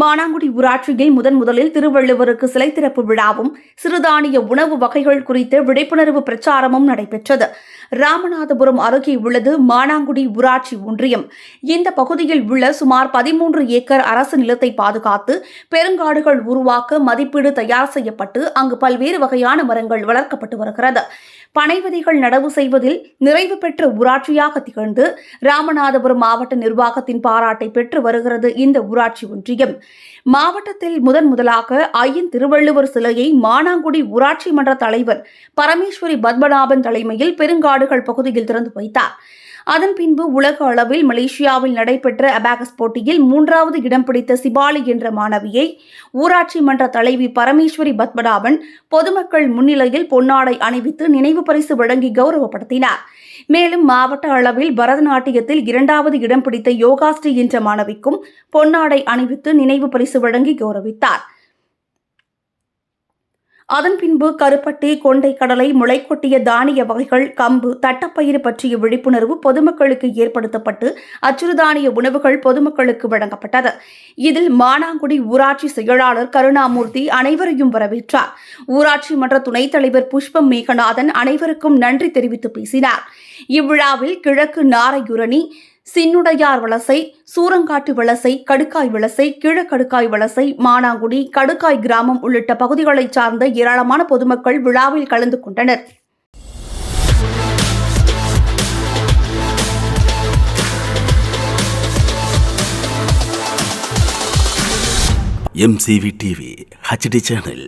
மானாங்குடி ஊராட்சியில் முதன் முதலில் திருவள்ளுவருக்கு சிலை திறப்பு விழாவும் சிறுதானிய உணவு வகைகள் குறித்த விழிப்புணர்வு பிரச்சாரமும் நடைபெற்றது. ராமநாதபுரம் அருகே உள்ளது மானாங்குடி ஊராட்சி ஒன்றியம். இந்த பகுதியில் உள்ள சுமார் பதிமூன்று ஏக்கர் அரசு நிலத்தை பாதுகாத்து பெருங்காடுகள் உருவாக்க மதிப்பீடு தயார் செய்யப்பட்டு அங்கு பல்வேறு வகையான மரங்கள் வளர்க்கப்பட்டு வருகிறது. பனைவதிகள் நடவு செய்வதில் நிறைவு பெற்ற ஊராட்சியாக திகழ்ந்து ராமநாதபுரம் மாவட்ட நிர்வாகத்தின் பாராட்டை பெற்று வருகிறது இந்த ஊராட்சி ஒன்றியம். மாவட்டத்தில் முதன் முதலாக ஐயன் திருவள்ளுவர் சிலையை மானாங்குடி ஊராட்சி மன்ற தலைவர் பரமேஸ்வரி பத்மநாபன் தலைமையில் பெருங்காடு நாடுகள் பகுதியில் திறந்து வைத்தார். அதன் பின்பு உலக அளவில் மலேசியாவில் நடைபெற்ற அபாகஸ் போட்டியில் மூன்றாவது இடம் பிடித்த சிபாலி என்ற மாணவியை ஊராட்சி மன்ற தலைவி பரமேஸ்வரி பத்மநாபன் பொதுமக்கள் முன்னிலையில் பொன்னாடை அணிவித்து நினைவு பரிசு வழங்கி கௌரவப்படுத்தினார். மேலும் மாவட்ட அளவில் பரதநாட்டியத்தில் இரண்டாவது இடம் பிடித்த யோகாஸ்ரீ என்ற மாணவிக்கும் பொன்னாடை அணிவித்து நினைவு பரிசு வழங்கி கௌரவித்தார். அதன் பின்பு கருப்பட்டி கொண்டை கடலை முளைக்கொட்டிய தானிய வகைகள் கம்பு தட்டப்பயிறு பற்றிய விழிப்புணர்வு பொதுமக்களுக்கு ஏற்படுத்தப்பட்டு அச்சுறுதானிய உணவுகள் பொதுமக்களுக்கு வழங்கப்பட்டது. இதில் மானாங்குடி ஊராட்சி செயலாளர் கருணாமூர்த்தி அனைவரையும் வரவேற்றார். ஊராட்சி மன்ற துணைத் தலைவர் புஷ்பம் மேகநாதன் அனைவருக்கும் நன்றி தெரிவித்து பேசினார். இவ்விழாவில் கிழக்கு நாரையுரணி சின்னுடையார் வலசை சூரங்காட்டு வலசை கடுக்காய் வலசை கீழக்கடுக்காய் வலசை மானாங்குடி கடுக்காய் கிராமம் உள்ளிட்ட பகுதிகளைச் சார்ந்த ஏராளமான பொதுமக்கள் விழாவில் கலந்து கொண்டனர். MCV TV HD channel